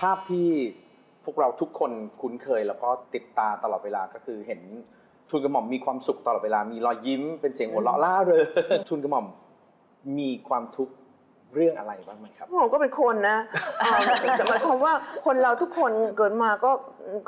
ภาพที่พวกเราทุกคนคุ้นเคย แล้วก็ติดตาตลอดเวลาก็คือเห็นทุนกระหม่อมมีความสุขตลอดเวลามีรอยยิ้มเป็นเสียงหัวเราะล่าเริงทุนกระหม่อมมีความทุกข์เรื่องอะไรบ้างไหมครับ ผมก็เป็นคนนะ แต่หมายความว่าคนเราทุกคนเกิดมาก็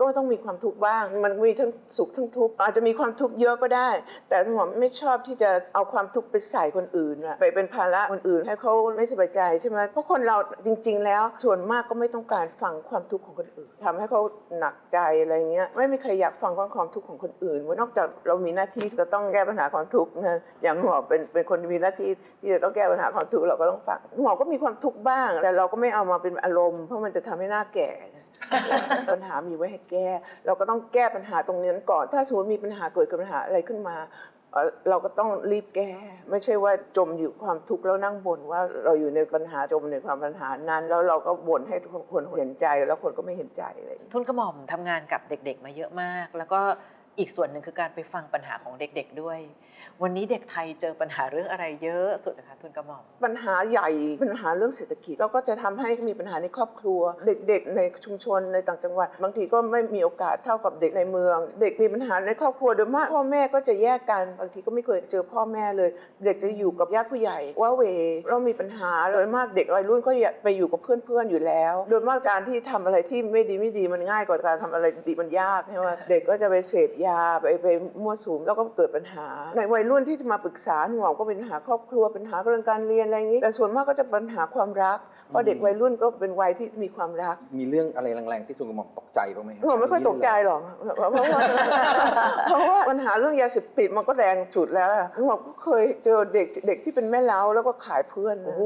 ก็ต้องมีความทุกข์บ้าง มันมีทั้งสุขทั้งทุกข์อาจจะมีความทุกข์เยอะก็ได้ แต่ผมไม่ชอบที่จะเอาความทุกข์ไปใส่คนอื่นอะไปเป็นภาระคนอื่นให้เขาไม่สบายใจใช่ไหมเพราะคนเราจริง ๆ แล้วส่วนมากก็ไม่ต้องการฟังความทุกข์ของคนอื่นทำให้เขาหนักใจอะไรเงี้ยไม่มีใครอยากฟังความทุกข์ของคนอื่นว่านอกจากเรามีหน้าที่จะต้องแก้ปัญหาความทุกข์นะอย่างหมอเป็นเป็นคนมีหน้าที่ที่จะต้องแก้ปัญหาความทุกข์เราก็ต้องฟังหมอก็มีความทุกข์บ้าง แต่เราก็ไม่เอามาเป็นอารมณ์เพราะมันจะทำให้หน้าแก่ ปัญหามีไว้ให้แก้ เราก็ต้องแก้ปัญหาตรงนี้ก่อน ถ้าสมมติมีปัญหาเกิดกับปัญหาอะไรขึ้นมา เราก็ต้องรีบแก้ ไม่ใช่ว่าจมอยู่ความทุกข์แล้วนั่งบ่นว่าเราอยู่ในปัญหาจมในความปัญหานั้น แล้วเราก็บ่นให้ทุกคนเห็นใจ แล้วคนก็ไม่เห็นใจเลยทุนกระหม่อมทำงานกับเด็ก ๆ มาเยอะมาก แล้วก็ อีกส่วนหนึ่งคือการไปฟังปัญหาของเด็กๆด้วย วันนี้เด็กไทยเจอปัญหาเรื่องอะไรเยอะสุดนะคะทุนกระหม่อมปัญหาใหญ่ปัญหาเรื่องเศรษฐกิจ แล้วก็จะทำให้มีปัญหาในครอบครัว เด็กๆ ในชุมชนในต่างจังหวัด บางทีก็ไม่มีโอกาสเท่ากับเด็กในเมือง เด็กมีปัญหาในครอบครัวโดยมากพ่อแม่ก็จะแยกกันบางทีก็ไม่เคยเจอพ่อแม่เลย เด็กจะอยู่กับญาติผู้ใหญ่ว่าเวเรามีปัญหาโดยมากเด็กวัยรุ่นก็ไปอยู่กับเพื่อนๆอยู่แล้ว โดยมากการที่ทำอะไรที่ไม่ดีไม่ดีมันง่ายกว่าการทำอะไรดีมันยากใช่ไหมเด็กก็จะไปเสพยาไปไปมั่วสุมแล้วก็เกิดปัญหา ในวัยรุ่นที่จะมาปรึกษาหนูบอกก็เป็นปัญหาครอบครัวเป็นปัญหาเรื่องการเรียนอะไรอย่างนี้ แต่ส่วนมากก็จะปัญหาความรักเพราะเด็กวัยรุ่นก็เป็นวัยที่มีความรัก มีเรื่องอะไรแรงๆที่ทุนกระหม่อมตกใจบ้างไหมครับหนูไม่ค่อยตกใจหรอกเพราะว่าเพราะว่าปัญหาเรื่องยาเสพติดมันก็แรงสุดแล้วอะหนูบอกก็เคยเจอเด็กเด็กที่เป็นแม่เล้าแล้วก็ขายเพื่อนนะโอ้โห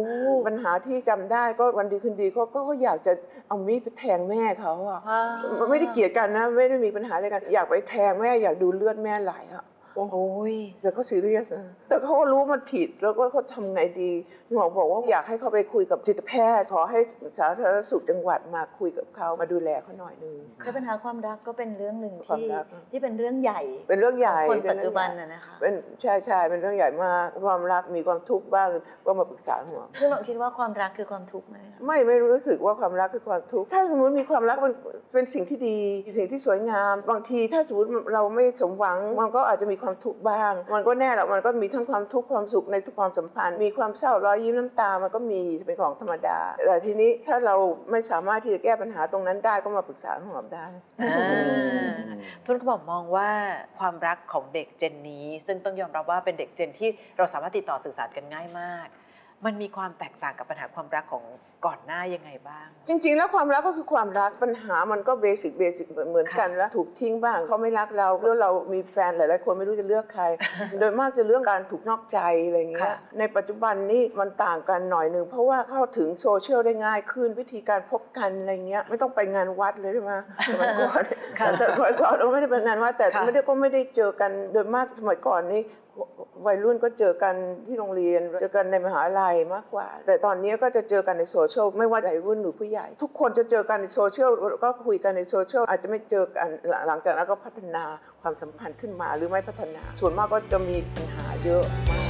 ปัญหาที่จำได้ก็วันดีคืนดีเขาก็ก็อยากจะเอามีดไปแทงแม่เขาอะไม่ได้เกลียดกันนะ ไม่ได้มีปัญหาอะไรกัน อยากไปแทงแม่แม่อยากดูเลือดแม่ไหลอะ โอ้ยแต่เขาซีเรียสนะแต่เขาก็รู้มันผิดแล้วก็เขาทำไงดีหมอบอกว่าอยากให้เขาไปคุยกับจิตแพทย์ขอให้สาธารณสุขจังหวัดมาคุยกับเขามาดูแลเขาหน่อยนึงคือปัญหาความรักก็เป็นเรื่องหนึ่งความที่รักที่เป็นเรื่องใหญ่ เป็นเรื่องใหญ่ของคนเป็ปัจจุบันเรื่องใหญ่นะนะคะเป็นใช่ใช่เป็นเรื่องใหญ่มากความรักมีความทุกข์บ้างก็มาปรึกษาหมอคือเราคิดว่าความรักคือความทุกข์ไหมคะไม่ไม่รู้สึกว่าความรักคือความทุกข์ถ้าสมมติมีความรักมันเป็นสิ่งที่ดีสิ่งที่สวยงาม บางทีถ้าสมมติเราไม่สมหวังมันก็อาจจะมีความทุกข์บ้าง มันก็แน่แหละมันก็มีทั้งความทุกข์ความสุขในทุกความสัมพันธ์ มีความเศร้ารอยยิ้มน้ำตา มันก็มีเป็นของธรรมดา แต่ทีนี้ถ้าเราไม่สามารถที่จะแก้ปัญหาตรงนั้นได้ก็มาปรึกษาหมอได้อ่าทุนกระหม่อมมองว่าความรักของเด็กเจนนี้ ซึ่งต้องยอมรับว่าเป็นเด็กเจนที่เราสามารถติดต่อสื่อสารกันง่ายมาก มันมีความแตกต่างกับปัญหาความรักของก่อนหน้ายังไงบ้าง จริง ๆ แล้วความรักก็คือความรักปัญหามันก็เบสิกเบสิกเหมือนกันแล้วถูกทิ้งบ้างเขาไม่รักเราแล้วเรามีแฟนหลายๆคนไม่รู้จะเลือกใคร โดยมากจะเรื่องการถูกนอกใจอะไรเงี้ยค่ะในปัจจุบันนี่มันต่างกันหน่อยหนึ่งเพราะว่าเข้าถึงโซเชียลได้ง่ายขึ้นวิธีการพบกันอะไรเงี้ยไม่ต้องไปงานวัดเลยใช่ไหมสมัยก่อนค่ะแต่สมัยก่อนเราไม่ได้ไปงานวัดแต่ค่ะไม่ได้ก็ไม่ได้เจอกันโดยมากสมัยก่อนนี่ วัยรุ่นก็เจอกันที่โรงเรียน เจอกันในมหาลัยมากกว่า แต่ตอนนี้ก็จะเจอกันในโซเชียลไม่ว่าวัยรุ่นหรือผู้ใหญ่ ทุกคนจะเจอกันในโซเชียลก็คุยกันในโซเชียลอาจจะไม่เจอกันหลังจากนั้นก็พัฒนาความสัมพันธ์ขึ้นมาหรือไม่พัฒนา ส่วนมากก็จะมีปัญหาเยอะมาก